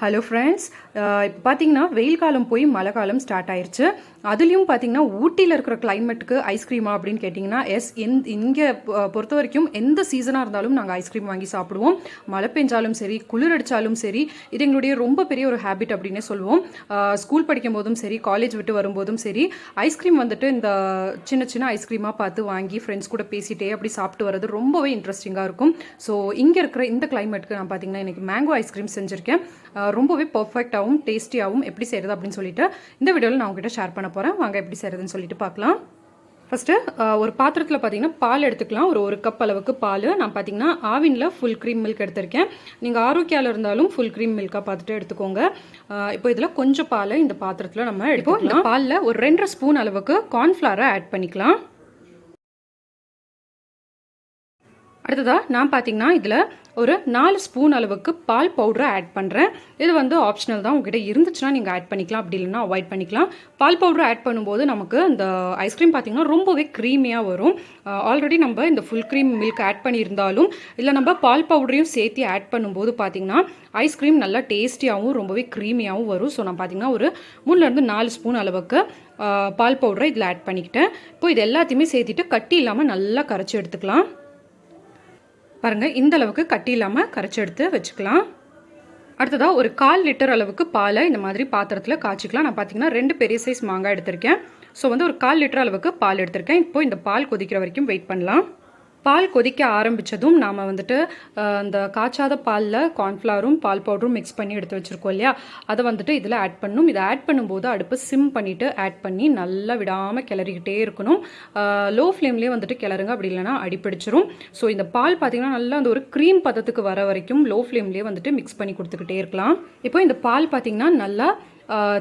Hello friends இப்போ பார்த்தீங்கன்னா வெயில் காலம் போய் மழை காலம் ஸ்டார்ட் ஆயிடுச்சு அதுலேயும் பார்த்தீங்கன்னா ஊட்டியில் இருக்கிற கிளைமேட்டுக்கு ஐஸ்கிரீமா அப்படின்னு கேட்டிங்கன்னா எஸ் எந் இங்கே பொறுத்த வரைக்கும் எந்த சீசனாக இருந்தாலும் நாங்கள் ஐஸ்கிரீம் வாங்கி சாப்பிடுவோம். மழை பெஞ்சாலும் சரி குளிர் அடித்தாலும் சரி இது எங்களுடைய ரொம்ப பெரிய ஒரு ஹேபிட் அப்படின்னே சொல்லுவோம் ஸ்கூல் படிக்கும் போதும் சரி காலேஜ் விட்டு வரும்போதும் சரி ஐஸ்கிரீம் வந்துட்டு இந்த சின்ன சின்ன ஐஸ்கிரீமாக பார்த்து வாங்கி ஃப்ரெண்ட்ஸ் கூட பேசிட்டே அப்படி சாப்பிட்டு வர்றது ரொம்பவே இன்ட்ரெஸ்டிங்காக இருக்கும். ஸோ இங்கே இருக்கிற இந்த கிளைமேட்டுக்கு நான் பார்த்தீங்கன்னா எனக்கு மேங்கோ ஐஸ்கிரீம் செஞ்சுருக்கேன். ரொம்பவே பர்ஃபெக்டாகவும் டேஸ்டியாகவும் எப்படி செய்கிறது அப்படின்னு சொல்லிட்டு இந்த வீடியோவில் நான் உங்ககிட்ட ஷேர் பண்ண போகிறேன் வாங்க எப்படி செய்கிறதுன்னு சொல்லிட்டு பார்க்கலாம். ஃபஸ்ட்டு ஒரு பாத்திரத்தில் பார்த்தீங்கன்னா பால் எடுத்துக்கலாம். ஒரு ஒரு கப் அளவுக்கு பால். நான் பார்த்தீங்கன்னா ஆவினில் ஃபுல் க்ரீம் மில்க் எடுத்திருக்கேன். நீங்கள் ஆரோக்கியாவில் இருந்தாலும் ஃபுல் க்ரீம் மில்காக பார்த்துட்டு எடுத்துக்கோங்க. இப்போ இதில் கொஞ்சம் பால் இந்த பாத்திரத்தில் நம்ம எடுப்போம் இந்த பாலில் ஒரு ரெண்டரை ஸ்பூன் அளவுக்கு கார்ன்ஃப்ளாரை ஆட் பண்ணிக்கலாம். அடுத்ததாக நான் பார்த்தீங்கன்னா இதில் ஒரு நாலு ஸ்பூன் அளவுக்கு பால் பவுடரை ஆட் பண்ணுறேன் இது வந்து ஆப்ஷனல் தான். உங்ககிட்ட இருந்துச்சுன்னா நீங்கள் ஆட் பண்ணிக்கலாம். அப்படி இல்லைன்னா அவாய்ட் பண்ணிக்கலாம். பால் பவுடர் ஆட் பண்ணும்போது நமக்கு இந்த ஐஸ்கிரீம் பார்த்தீங்கன்னா ரொம்பவே க்ரீமியாக வரும். ஆல்ரெடி நம்ம இந்த ஃபுல் க்ரீம் மில்க் ஆட் பண்ணியிருந்தாலும் இல்லை நம்ம பால் பவுடரையும் சேர்த்து ஆட் பண்ணும்போது பார்த்தீங்கன்னா ஐஸ்கிரீம் நல்லா டேஸ்டியாகவும் ரொம்பவே க்ரீமியாகவும் வரும். ஸோ நான் பார்த்தீங்கன்னா ஒரு மூணுலேருந்து நாலு ஸ்பூன் அளவுக்கு பால் பவுடரை இதில் ஆட் பண்ணிக்கிட்டேன். இப்போ இது எல்லாத்தையுமே சேர்த்துட்டு கட்டி இல்லாமல் நல்லா கரைச்சி எடுத்துக்கலாம். பாருங்கள் இந்த அளவுக்கு கட்டி இல்லாமல் கரைச்சி எடுத்து வச்சுக்கலாம். அடுத்ததாக ஒரு கால் லிட்டர் அளவுக்கு பாலை இந்த மாதிரி பாத்திரத்தில் காய்ச்சிக்கலாம். நான் பார்த்தீங்கன்னா ரெண்டு பெரிய சைஸ் மாங்காய் எடுத்திருக்கேன். ஸோ வந்து ஒரு கால் லிட்டர் அளவுக்கு பால் எடுத்திருக்கேன். இப்போ இந்த பால் கொதிக்கிற வரைக்கும் வெயிட் பண்ணலாம். பால் கொதிக்க ஆரம்பித்ததும் நாம் வந்துட்டு அந்த காய்ச்சாத பாலில் கார்ன்ஃப்ளவரும் பால் பவுடரும் மிக்ஸ் பண்ணி எடுத்து வச்சுருக்கோம் இல்லையா? அதை வந்துட்டு இதில் ஆட் பண்ணணும் இதை ஆட் பண்ணும்போது அடுப்பு சிம் பண்ணிவிட்டு ஆட் பண்ணி நல்லா விடாமல் கிளறிக்கிட்டே இருக்கணும். லோ ஃப்ளேம்லேயே வந்துட்டு கிளறுங்க. அப்படி இல்லைன்னா அடிப்பிடிச்சிரும். ஸோ இந்த பால் பார்த்திங்கன்னா நல்லா அந்த ஒரு க்ரீம் பதத்துக்கு வர வரைக்கும் லோ ஃப்ளேம்லேயே வந்துட்டு மிக்ஸ் பண்ணி கொடுத்துக்கிட்டே இருக்கலாம். இப்போ இந்த பால் பார்த்திங்கன்னா நல்லா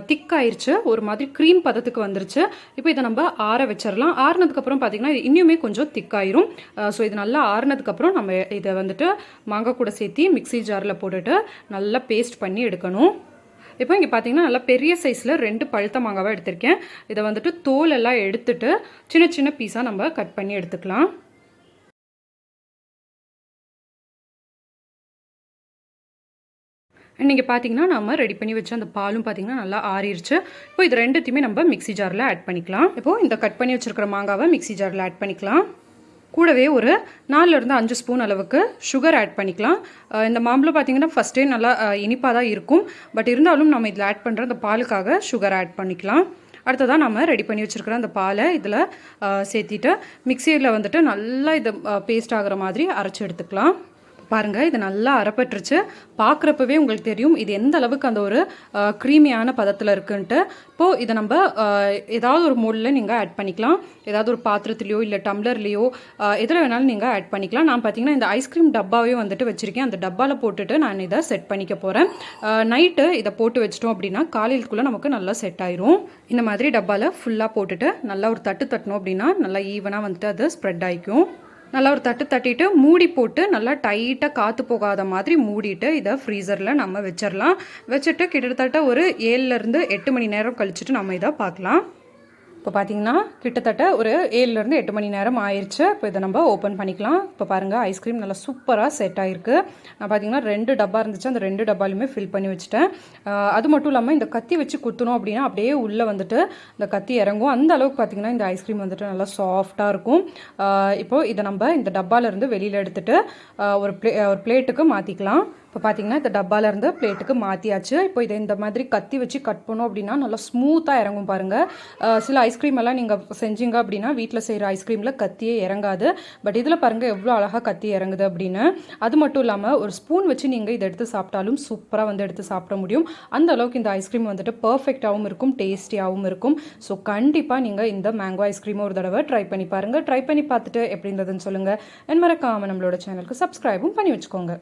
திக்காயிருச்சு. ஒரு மாதிரி க்ரீம் பதத்துக்கு வந்துருச்சு. இப்போ இதை நம்ம ஆற வச்சிடலாம். ஆறுனதுக்கப்புறம் பார்த்தீங்கன்னா இது இன்னுமே கொஞ்சம் திக்காயிரும். ஸோ இது நல்லா ஆறுனதுக்கப்புறம் நம்ம இதை வந்துட்டு மாங்காய் கூட சேர்த்து மிக்ஸி ஜாரில் போட்டுட்டு நல்லா பேஸ்ட் பண்ணி எடுக்கணும். இப்போ இங்கே பார்த்தீங்கன்னா நல்லா பெரிய சைஸில் ரெண்டு பழுத்த மாங்காவாக எடுத்திருக்கேன். இதை வந்துட்டு தோல் எல்லாம் எடுத்துட்டு சின்ன சின்ன பீஸாக நம்ம கட் பண்ணி எடுத்துக்கலாம். நீங்கள் பார்த்தீங்கன்னா நம்ம ரெடி பண்ணி வச்ச அந்த பாலும் பார்த்தீங்கன்னா நல்லா ஆறிடுச்சு இப்போ இது ரெண்டுத்தையுமே நம்ம மிக்ஸி ஜாரில் ஆட் பண்ணிக்கலாம். இப்போது இந்த கட் பண்ணி வச்சுருக்கிற மாங்காவை மிக்ஸி ஜாரில் ஆட் பண்ணிக்கலாம். கூடவே ஒரு நாலுலேருந்து அஞ்சு ஸ்பூன் அளவுக்கு சுகர் ஆட் பண்ணிக்கலாம். இந்த மாம்பழம் பார்த்தீங்கன்னா ஃபஸ்ட்டே நல்லா இனிப்பாக தான் இருக்கும். பட் இருந்தாலும் நம்ம இதில் ஆட் பண்ணுற அந்த பாலுக்காக சுகர் ஆட் பண்ணிக்கலாம். அடுத்ததாக நம்ம ரெடி பண்ணி வச்சுருக்கிற அந்த பாலை இதில் சேர்த்திட்டு மிக்சியில் வந்துட்டு நல்லா இது பேஸ்ட் ஆகிற மாதிரி அரைச்சி எடுத்துக்கலாம். பாருங்கள் இது நல்லா அறப்பட்டுருச்சு பார்க்குறப்பவே உங்களுக்கு தெரியும் இது எந்த அளவுக்கு அந்த ஒரு க்ரீமியான பதத்தில் இருக்குன்ட்டு. இப்போது இதை நம்ம ஏதாவது ஒரு மோடில் நீங்கள் ஆட் பண்ணிக்கலாம். ஏதாவது ஒரு பாத்திரத்துலையோ இல்லை டம்ளர்லேயோ எதில் வேணாலும் நீங்கள் ஆட் பண்ணிக்கலாம். நான் பார்த்தீங்கன்னா இந்த ஐஸ்கிரீம் டப்பாவே வந்துட்டு வச்சுருக்கேன். அந்த டப்பாவில் போட்டுட்டு நான் இதை செட் பண்ணிக்க போகிறேன் நைட்டு இதை போட்டு வச்சிட்டோம் அப்படின்னா காலையிலுக்குள்ளே நமக்கு நல்லா செட் ஆயிரும். இந்த மாதிரி டப்பாவில் ஃபுல்லாக போட்டுட்டு நல்லா ஒரு தட்டு தட்டணும் அப்படின்னா நல்லா ஈவனாக வந்துட்டு அது ஸ்ப்ரெட் ஆகிக்கும் நல்லா ஒரு தட்டு தட்டிட்டு மூடி போட்டு நல்லா டைட்டாக காற்று போகாத மாதிரி மூடிட்டு இதை ஃப்ரீசரில் நம்ம வச்சிடலாம் வச்சுட்டு கிட்டத்தட்ட ஒரு ஏழுலேருந்து எட்டு மணி நேரம் கழிச்சுட்டு நம்ம இதை பார்க்கலாம். இப்போ பார்த்தீங்கன்னா கிட்டத்தட்ட ஒரு ஏழுலேருந்து எட்டு மணி நேரம் ஆயிடுச்சு இப்போ இதை நம்ம ஓப்பன் பண்ணிக்கலாம். இப்போ பாருங்கள் ஐஸ்கிரீம் நல்லா சூப்பராக செட் ஆகிருக்கு நான் பார்த்தீங்கன்னா ரெண்டு டப்பா இருந்துச்சு. அந்த ரெண்டு டப்பாலையுமே ஃபில் பண்ணி வச்சுட்டேன். அது மட்டும் இல்லாமல் இந்த கத்தி வச்சு குத்தணும் அப்படின்னா அப்படியே உள்ளே வந்துட்டு இந்த கத்தி இறங்கும். அந்த அளவுக்கு பார்த்தீங்கன்னா இந்த ஐஸ்கிரீம் வந்துட்டு நல்லா சாஃப்டாக இருக்கும். இப்போது இதை நம்ம இந்த டப்பாலேருந்து வெளியில் எடுத்துட்டு ஒரு ப்ளே ஒரு பிளேட்டுக்கு மாற்றிக்கலாம் இப்போ பார்த்தீங்கன்னா இந்த டப்பாலேருந்து பிளேட்டுக்கு மாற்றியாச்சு இப்போ இதை இந்த மாதிரி கத்தி வச்சு கட் பண்ணோம் அப்படின்னா நல்லா ஸ்மூத்தாக இறங்கும் பாருங்கள் சில ஐஸ்கிரீம் எல்லாம் நீங்கள் செஞ்சீங்க அப்படின்னா வீட்டில் செய்கிற ஐஸ்கிரீமில் கத்தியே இறங்காது. பட் இதில் பாருங்கள் எவ்வளோ அழகாக கத்தி இறங்குது அப்படின்னு. அது மட்டும் இல்லாமல் ஒரு ஸ்பூன் வச்சு நீங்கள் இதை எடுத்து சாப்பிட்டாலும் சூப்பராக வந்து எடுத்து சாப்பிட முடியும். அந்த அளவுக்கு இந்த ஐஸ்கிரீம் வந்துட்டு பர்ஃபெக்டாகவும் இருக்கும் டேஸ்டியாகவும் இருக்கும். ஸோ கண்டிப்பாக நீங்கள் இந்த மேங்கோ ஐஸ்கிரீமை ஒரு தடவை ட்ரை பண்ணி பாருங்கள் ட்ரை பண்ணி பார்த்துட்டு எப்படி இருந்ததுன்னு சொல்லுங்கள் அண்ட் மறக்காமல் நம்மளோட சேனலுக்கு சப்ஸ்கிரைபும் பண்ணி வச்சுக்கோங்க.